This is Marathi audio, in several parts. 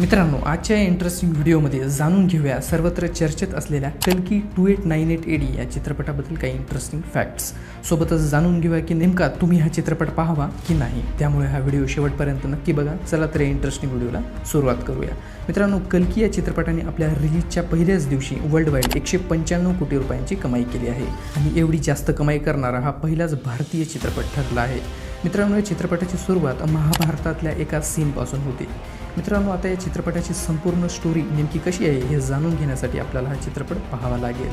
मित्रांनो आजच्या इंटरेस्टिंग व्हिडिओमध्ये जाणून घेऊया सर्वत्र चर्चेत असलेल्या कल्की two eight nine eight AD या चित्रपटाबद्दल काही इंटरेस्टिंग फॅक्ट्स सोबतच जाणून घेऊया की नेमका तुम्ही हा चित्रपट पाहावा की नाही. त्यामुळे हा व्हिडिओ शेवटपर्यंत नक्की बघा. चला तर या इंटरेस्टिंग व्हिडिओला सुरुवात करूया. मित्रांनो कल्की या चित्रपटाने आपल्या रिलीजच्या पहिल्याच दिवशी वर्ल्ड वाईड एकशे पंच्याण्णव कोटी रुपयांची कमाई केली आहे. आणि एवढी जास्त कमाई करणारा हा पहिलाच भारतीय चित्रपट ठरला आहे. मित्रांनो या चित्रपटाची सुरुवात महाभारतातल्या एका सीनपासून होते. मित्रांनो आता या चित्रपटाची संपूर्ण स्टोरी नेमकी कशी आहे हे जाणून घेण्यासाठी आपल्याला हा चित्रपट पाहावा लागेल.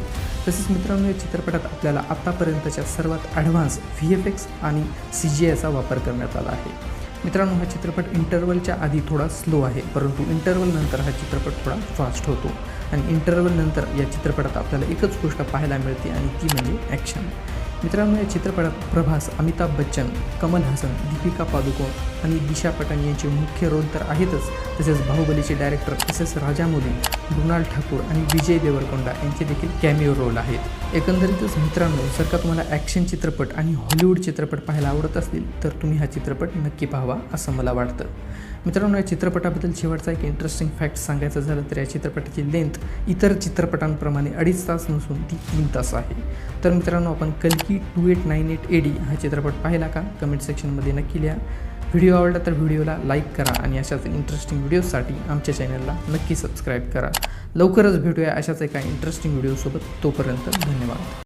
तसेच मित्रांनो या चित्रपटात आपल्याला आत्तापर्यंतच्या सर्वात ॲडव्हान्स व्ही एफ एक्स आणि सी जी आयचा वापर करण्यात आला आहे. मित्रांनो हा चित्रपट इंटरवलच्या आधी थोडा स्लो आहे परंतु इंटरवल नंतर हा चित्रपट थोडा फास्ट होतो. आणि इंटरवल नंतर या चित्रपटात आपल्याला एकच गोष्ट पाहायला मिळते आणि ती म्हणजे ॲक्शन मित्रांनो या चित्रपटात प्रभास अमिताभ बच्चन कमल हसन दीपिका पादुकोण आणि दिशा पटाण यांचे मुख्य रोल तर आहेतच. तसेच बाहुबलीचे director S S Rajamouli Mrunal Thakur आणि विजय देवरकोंडा यांचे देखील कॅमिओ रोल आहेत. एकंदरीतच मित्रांनो जर का तुम्हाला ॲक्शन चित्रपट आणि हॉलिवूड चित्रपट पाहायला आवडत असतील तर तुम्ही हा चित्रपट नक्की पाहावा असं मला वाटतं. मित्रांनो या चित्रपटाबद्दल शेवटचा एक इंटरेस्टिंग फॅक्ट सांगायचं झालं तर या चित्रपटाची लेंथ इतर चित्रपटांप्रमाणे अडीच तास नसून ती तीन तास आहे. तर मित्रांनो आपण कल्की two eight nine eight AD हा चित्रपट पाहिला का? कमेंट सेक्शनमध्ये नक्की लिहा. व्हिडिओ आवडला तर व्हिडिओला लाईक करा आणि अशाच इंटरेस्टिंग व्हिडिओसाठी आमच्या चॅनलला नक्की सबस्क्राईब करा. लवकरच भेटूया अशाच एका इंटरेस्टिंग व्हिडिओसोबत तोपर्यंत धन्यवाद.